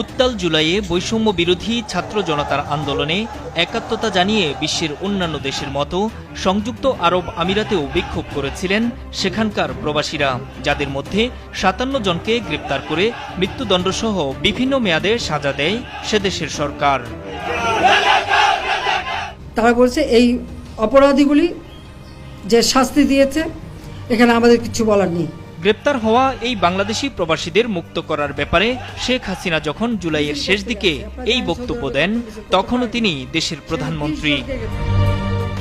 উত্তাল জুলাইয়ে বৈষম্য বিরোধী ছাত্র জনতার আন্দোলনে একাত্মতা জানিয়ে বিশ্বের অন্যান্য দেশের মতো সংযুক্ত আরব আমিরাতেও বিক্ষোভ করেছিলেন সেখানকার প্রবাসীরা, যাদের মধ্যে সাতান্ন জনকে গ্রেপ্তার করে মৃত্যুদণ্ডসহ বিভিন্ন মেয়াদে সাজা দেয় সেদেশের সরকার। তারা বলছে, এই অপরাধীগুলি যে শাস্তি দিয়েছে, এখানে আমাদের কিছু বলার নেই। গ্রেপ্তার হওয়া এই বাংলাদেশি প্রবাসীদের মুক্ত করার ব্যাপারে শেখ হাসিনা যখন জুলাইয়ের শেষ দিকে এই বক্তব্য দেন, তখনও তিনি দেশের প্রধানমন্ত্রী।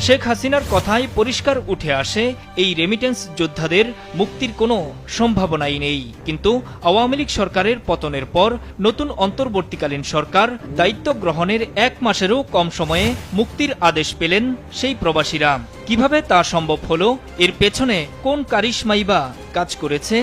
শেখ হাসিনার কথায় পরিষ্কার উঠে আসে, এই রেমিটেন্স যোদ্ধাদের মুক্তির কোনো সম্ভাবনাই নেই। কিন্তু আওয়ামী লীগ সরকারের পতনের পর নতুন অন্তর্বর্তীকালীন সরকার দায়িত্ব গ্রহণের এক মাসেরও কম সময়ে মুক্তির আদেশ পেলেন সেই প্রবাসীরা। কীভাবে তা সম্ভব হলো? এর পেছনে কোন কারিশমাই বা কাজ করেছে?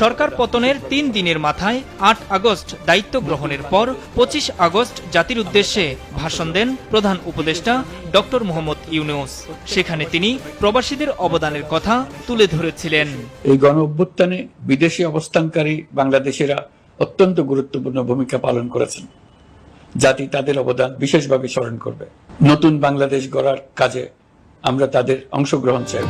সরকার পতনের তিন দিনের মাথায় আট আগস্ট দায়িত্ব গ্রহণের পর পঁচিশ আগস্ট জাতির উদ্দেশ্যে ভাষণ দেন প্রধান উপদেষ্টা ডক্টর মোহাম্মদ ইউনুস। সেখানে তিনি প্রবাসীদের অবদানের কথা তুলে ধরেছিলেন। এই গণ অভ্যুত্থানে বিদেশি অবস্থানকারী বাংলাদেশিরা অত্যন্ত গুরুত্বপূর্ণ ভূমিকা পালন করেছেন। জাতি তাদের অবদান বিশেষভাবে স্মরণ করবে। নতুন বাংলাদেশ গড়ার কাজে আমরা তাদের অংশগ্রহণ চাই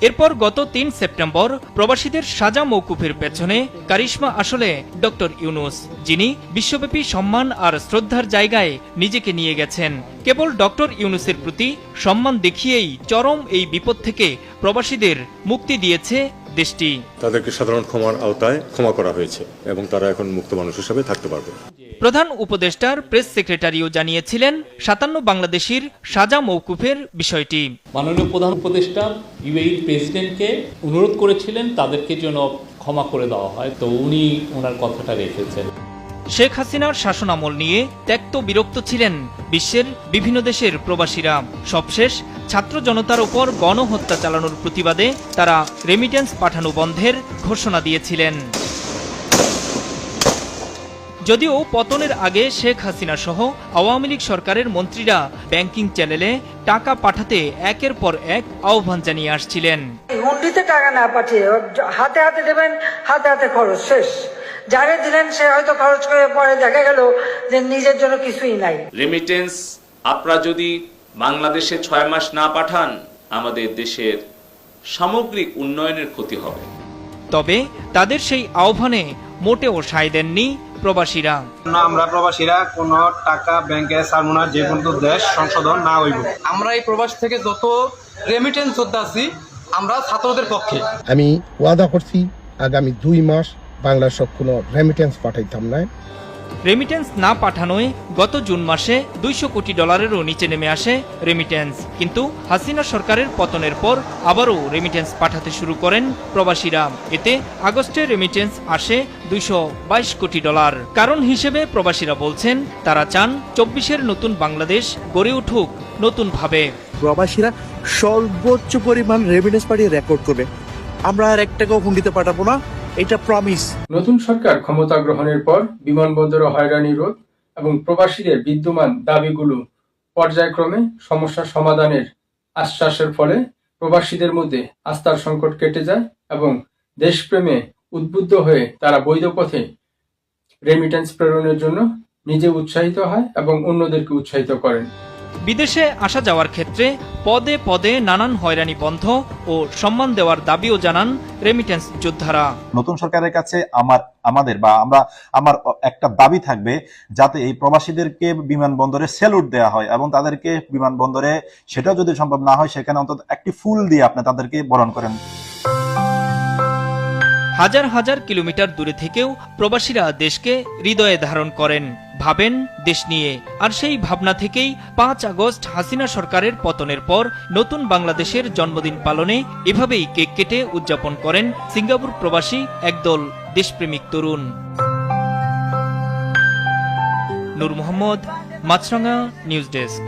এরপর গত তিন সেপ্টেম্বর প্রবাসীদের সাজা মৌকুফের পেছনে কারিশমা আসলে ডক্টর ইউনুস, যিনি বিশ্বব্যাপী সম্মান আর শ্রদ্ধার জায়গায় নিজেকে নিয়ে গেছেন। কেবল ডক্টর ইউনুসের প্রতি সম্মান দেখিয়েই চরম এই বিপদ থেকে প্রবাসীদের মুক্তি দিয়েছে দেশটি তাদেরকে সাধারণ ক্ষমার আওতায় ক্ষমা করা হয়েছে এবং তারা এখন মুক্ত মানুষ হিসাবে থাকতে পারবে। প্রধান উপদেষ্টার প্রেস সেক্রেটারিও জানিয়েছিলেন সাতান্ন বাংলাদেশির সাজা মৌকুফের বিষয়টি। মাননীয় প্রধান উপদেষ্টা ইউএই প্রেসিডেন্টকে অনুরোধ করেছিলেন তাদেরকে যেন ক্ষমা করে দেওয়া হয়। তো উনি ওনার কথাটা রেখেছেন। শেখ হাসিনার শাসনামল নিয়ে ত্যক্ত বিরক্ত ছিলেন বিশ্বের বিভিন্ন দেশের প্রবাসীরা। সবশেষ, ছাত্র জনতার ওপর গণহত্যা চালানোর প্রতিবাদে তারা রেমিটেন্স পাঠানো বন্ধের ঘোষণা দিয়েছিলেন। যদিও পতনের আগে শেখ হাসিনা সহ আওয়ামী লীগ সরকারের মন্ত্রীরা ব্যাংকিং চ্যানেলে টাকা পাঠাতে একের পর এক আহ্বান জানিয়ে আসছিলেন। হুন্ডিতে টাকা না পাঠিয়ে হাতে হাতে দেবেন, হাতে হাতে খরচ, শেষ। যারে দিলেন সে হয়তো খরচ করে পরে দেখা গেল যে নিজের জন্য কিছুই নাই। রেমিটেন্স আপনারা যদি বাংলাদেশে ছয় মাস না পাঠান আমাদের দেশের সামগ্রিক উন্নয়নের ক্ষতি হবে। তবে তাদের সেই আহ্বানে মোটেও সায় দেননি প্রবাসীরা। না আমরা প্রবাসীরা কোন টাকা ব্যাংকে ছাড়বো না যে পর্যন্ত দেশ সংশোধন না হইব। আমরা এই প্রবাস থেকে যত রেমিটেন্স যোদ্ধা আছি আমরা ছাত্রদের পক্ষে। আমি ওয়াদা করছি আগামী দুই মাস বাংলাদেশ কোনো রেমিটেন্স পাঠাইতাম না রেমিটেন্স না পাঠানোয় গত জুন মাসে দুইশো কোটি ডলারেরও নিচে নেমে আসে রেমিটেন্স কিন্তু হাসিনা সরকারের পতনের পর আবারও রেমিটেন্স পাঠাতে শুরু করেন প্রবাসীরা। এতে আগস্টে রেমিটেন্স আসে দুইশো বাইশ কোটি ডলার। কারণ হিসেবে প্রবাসীরা বলছেন তারা চান চব্বিশের নতুন বাংলাদেশ গড়ে উঠুক নতুনভাবে। প্রবাসীরা সর্বোচ্চ পরিমাণ রেমিটেন্স পাঠিয়ে রেকর্ড করবে। আমরা আর এক টাকাও হুন্ডিতে পাঠাবো না। এটা প্রমিস নতুন সরকার ক্ষমতা গ্রহণের পর বিমানবন্দর হয়রানি রোধ এবং প্রবাসীদের বিদ্যমান দাবিগুলো পর্যায়ক্রমে সমস্যা সমাধানের আশ্বাসের ফলে প্রবাসীদের মধ্যে আস্থার সংকট কেটে যায় এবং দেশপ্রেমে উদ্বুদ্ধ হয়ে তারা বৈধ পথে রেমিটেন্স প্রেরণের জন্য নিজে উৎসাহিত হয় এবং অন্যদেরকে উৎসাহিত করেন। বিদেশে আসা যাওয়ার ক্ষেত্রে পদে পদে নানান হয়রানি বন্ধ ও সম্মান দেওয়ার দাবিও জানান রেমিটেন্স যোদ্ধারা। নতুন সরকারের কাছে আমার, আমাদের বা আমরা, আমার একটা দাবি থাকবে যাতে এই প্রবাসীদেরকে বিমানবন্দরে স্যালুট দেওয়া হয় এবং তাদেরকে বিমানবন্দরে সেটাও যদি সম্ভব না হয়, সেখানে অন্তত একটি ফুল দিয়ে আপনি তাদেরকে বরণ করেন। হাজার হাজার কিলোমিটার দূরে থেকেও প্রবাসীরা দেশকে হৃদয়ে ধারণ করেন। ভাবেন, দেশ নিয়ে। আর সেই ভাবনা থেকেই পাঁচ আগস্ট হাসিনা সরকারের পতনের পর নতুন বাংলাদেশের জন্মদিন পালনে এভাবেই কেক কেটে উদযাপন করেন সিঙ্গাপুর প্রবাসী একদল দেশপ্রেমিক তরুণ। Noor Mohammad Maasranga news desk.